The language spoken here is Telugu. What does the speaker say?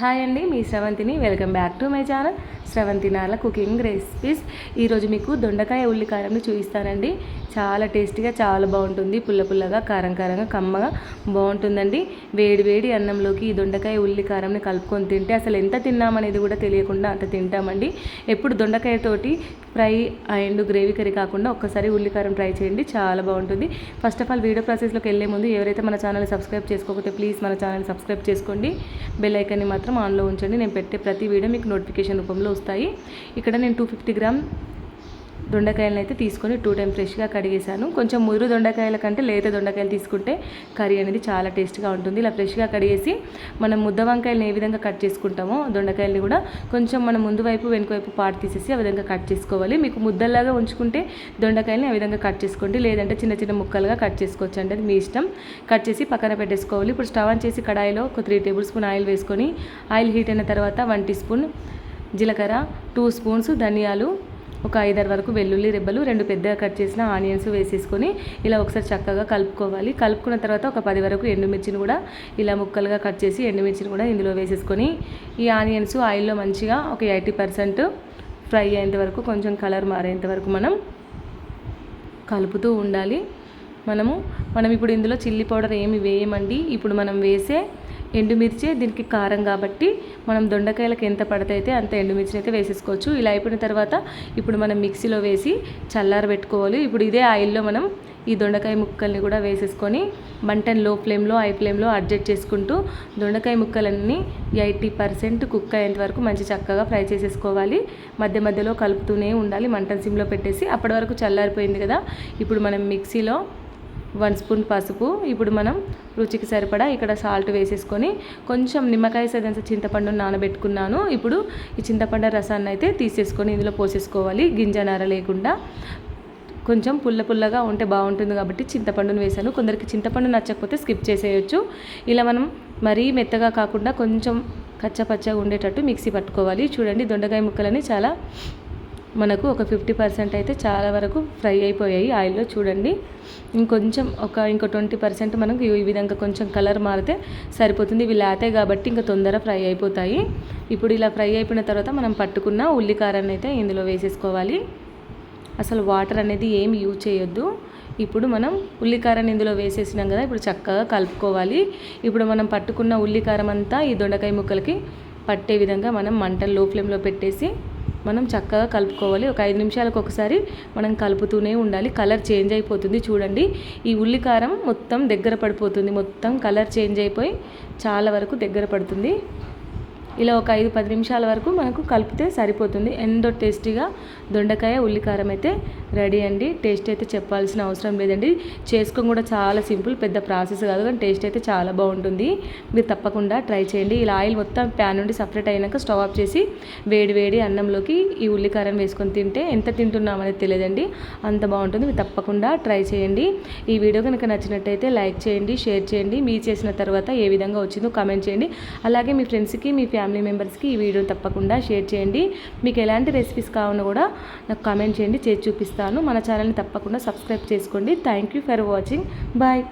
హాయ్ అండి మీ శ్రవంతిని welcome back to my channel. Sravanthi Narla cooking recipes ఈరోజు మీకు దొండకాయ ఉల్లికారంని చూపిస్తానండి. చాలా టేస్టీగా చాలా బాగుంటుంది. పుల్ల పుల్లగా కారం కారంగా కమ్మగా బాగుంటుందండి. వేడి వేడి అన్నంలోకి ఈ దొండకాయ ఉల్లికారంని కలుపుకొని తింటే అసలు ఎంత తిన్నామనేది కూడా తెలియకుండా అంత తింటామండి. ఎప్పుడు దొండకాయతోటి ఫ్రై అండ్ గ్రేవీ కర్రీ కాకుండా ఒక్కసారి ఉల్లికారం ట్రై చేయండి. చాలా బాగుంటుంది. ఫస్ట్ ఆఫ్ ఆల్ వీడియో ప్రాసెస్లోకి వెళ్ళే ముందు ఎవరైతే మన ఛానల్ సబ్స్క్రైబ్ చేసుకోకపోతే ప్లీజ్ మన ఛానల్ సబ్స్క్రైబ్ చేసుకోండి. బెల్ మాత్రం మాత్రం ఆన్లో ఉంచండి. నేను పెట్టే ప్రతి వీడియో మీకు నోటిఫికేషన్ రూపంలో వస్తాయి. ఇక్కడ నేను టూ ఫిఫ్టీ గ్రామ్ దొండకాయలను అయితే తీసుకొని టూ టైం ఫ్రెష్గా కడిగేశాను. కొంచెం ముదురు దొండకాయల కంటే లేత దొండకాయలు తీసుకుంటే కర్రీ అనేది చాలా టేస్ట్గా ఉంటుంది. ఇలా ఫ్రెష్గా కడిగేసి మనం ముద్ద వంకాయలను ఏ విధంగా కట్ చేసుకుంటామో దొండకాయలని కూడా కొంచెం మనం ముందు వైపు వెనుక వైపు పాటు తీసేసి ఆ విధంగా కట్ చేసుకోవాలి. మీకు ముద్దల్లాగా ఉంచుకుంటే దొండకాయలని ఆ విధంగా కట్ చేసుకోండి. లేదంటే చిన్న చిన్న ముక్కలుగా కట్ చేసుకోవచ్చు అంటే అది మీ ఇష్టం. కట్ చేసి పక్కన పెట్టేసుకోవాలి. ఇప్పుడు స్టవ్ ఆన్ చేసి కడాయిలో ఒక త్రీ టేబుల్ స్పూన్ ఆయిల్ వేసుకొని ఆయిల్ హీట్ అయిన తర్వాత వన్ టీ స్పూన్ జీలకర్ర టూ స్పూన్స్ ధనియాలు ఒక ఐదారు వరకు వెల్లుల్లి రెబ్బలు రెండు పెద్దగా కట్ చేసిన ఆనియన్స్ వేసేసుకొని ఇలా ఒకసారి చక్కగా కలుపుకోవాలి. కలుపుకున్న తర్వాత ఒక పది వరకు ఎండుమిర్చిని కూడా ఇలా ముక్కలుగా కట్ చేసి ఎండుమిర్చిని కూడా ఇందులో వేసేసుకొని ఈ ఆనియన్స్ ఆయిల్లో మంచిగా ఒక ఎయిటీ పర్సెంట్ ఫ్రై అయ్యేంత వరకు కొంచెం కలర్ మారేంత వరకు మనం కలుపుతూ ఉండాలి. మనము మనం ఇప్పుడు ఇందులో చిల్లీ పౌడర్ ఏమి వేయమండి? ఇప్పుడు మనం వేసే ఎండుమిర్చి దీనికి కారం కాబట్టి మనం దొండకాయలకు ఎంత పడితే అంత ఎండుమిర్చిని అయితే వేసేసుకోవచ్చు. ఇలా అయిపోయిన తర్వాత ఇప్పుడు మనం మిక్సీలో వేసి చల్లార పెట్టుకోవాలి. ఇప్పుడు ఇదే ఆయిల్లో మనం ఈ దొండకాయ ముక్కల్ని కూడా వేసేసుకొని మంటన్లో ఫ్లేమ్లో హై ఫ్లేమ్లో అడ్జస్ట్ చేసుకుంటూ దొండకాయ ముక్కలన్నీ ఎయిటీ పర్సెంట్ కుక్ అయ్యేంత వరకు మంచి చక్కగా ఫ్రై చేసేసుకోవాలి. మధ్య మధ్యలో కలుపుతూనే ఉండాలి. మంటన్ సిమ్లో పెట్టేసి అప్పటి వరకు చల్లారిపోయింది కదా. ఇప్పుడు మనం మిక్సీలో వన్ స్పూన్ పసుపు. ఇప్పుడు మనం రుచికి సరిపడా ఇక్కడ సాల్ట్ వేసేసుకొని కొంచెం నిమ్మకాయ సదంత చింతపండు నానబెట్టుకున్నాను. ఇప్పుడు ఈ చింతపండు రసాన్ని అయితే తీసేసుకొని ఇందులో పోసేసుకోవాలి. గింజ నార లేకుండా కొంచెం పుల్ల పుల్లగా ఉంటే బాగుంటుంది కాబట్టి చింతపండును వేసాను కొందరికి చింతపండు నచ్చకపోతే స్కిప్ చేసేయచ్చు. ఇలా మనం మరీ మెత్తగా కాకుండా కొంచెం కచ్చపచ్చగా ఉండేటట్టు మిక్సీ పట్టుకోవాలి. చూడండి దొండకాయ ముక్కలని చాలా మనకు ఒక ఫిఫ్టీ పర్సెంట్ అయితే చాలా వరకు ఫ్రై అయిపోయాయి ఆయిల్లో చూడండి. ఇంకొంచెం ఒక ఇంకో ట్వంటీ పర్సెంట్ మనకు ఈ విధంగా కొంచెం కలర్ మారితే సరిపోతుంది. ఇవి లేతాయి కాబట్టి ఇంకా తొందర ఫ్రై అయిపోతాయి. ఇప్పుడు ఇలా ఫ్రై అయిపోయిన తర్వాత మనం పట్టుకున్న ఉల్లికారాన్ని అయితే ఇందులో వేసేసుకోవాలి. అసలు వాటర్ అనేది ఏమి యూజ్ చేయొద్దు. ఇప్పుడు మనం ఉల్లికారాన్ని ఇందులో వేసేసినాం కదా ఇప్పుడు చక్కగా కలుపుకోవాలి. ఇప్పుడు మనం పట్టుకున్న ఉల్లికారం అంతా ఈ దొండకాయ ముక్కలకి పట్టే విధంగా మనం మంటలు లో ఫ్లేమ్లో పెట్టేసి మనం చక్కగా కలుపుకోవాలి. ఒక ఐదు నిమిషాలకు ఒకసారి మనం కలుపుతూనే ఉండాలి. కలర్ చేంజ్ అయిపోతుంది చూడండి. ఈ ఉల్లికారం మొత్తం దగ్గర పడిపోతుంది. మొత్తం కలర్ చేంజ్ అయిపోయి చాలా వరకు దగ్గర పడుతుంది. ఇలా ఒక ఐదు పది నిమిషాల వరకు మనకు కలిపితే సరిపోతుంది. ఎంతో టేస్టీగా దొండకాయ ఉల్లికారం అయితే రెడీ అండి. టేస్ట్ అయితే చెప్పాల్సిన అవసరం లేదండి. చేసుకోవడం కూడా చాలా సింపుల్ పెద్ద ప్రాసెస్ కాదు కానీ టేస్ట్ అయితే చాలా బాగుంటుంది. మీరు తప్పకుండా ట్రై చేయండి. ఇలా ఆయిల్ మొత్తం ప్యాన్ నుండి సపరేట్ అయినాక స్టవ్ ఆఫ్ చేసి వేడి వేడి అన్నంలోకి ఈ ఉల్లికారం వేసుకొని తింటే ఎంత తింటున్నామనేది తెలియదండి. అంత బాగుంటుంది. మీరు తప్పకుండా ట్రై చేయండి. ఈ వీడియో కనుక నచ్చినట్టయితే లైక్ చేయండి షేర్ చేయండి. మీ చేసిన తర్వాత ఏ విధంగా వచ్చిందో కామెంట్ చేయండి. అలాగే మీ ఫ్రెండ్స్కి మీ ఫ్యామిలీ ఫ్యామిలీ మెంబర్స్కి ఈ వీడియో తప్పకుండా షేర్ చేయండి. మీకు ఎలాంటి రెసిపీస్ కావాలో కూడా నాకు కామెంట్ చేయండి. చేసి చూపిస్తాను. మన ఛానల్ని తప్పకుండా సబ్స్క్రైబ్ చేసుకోండి. Thank you for watching bye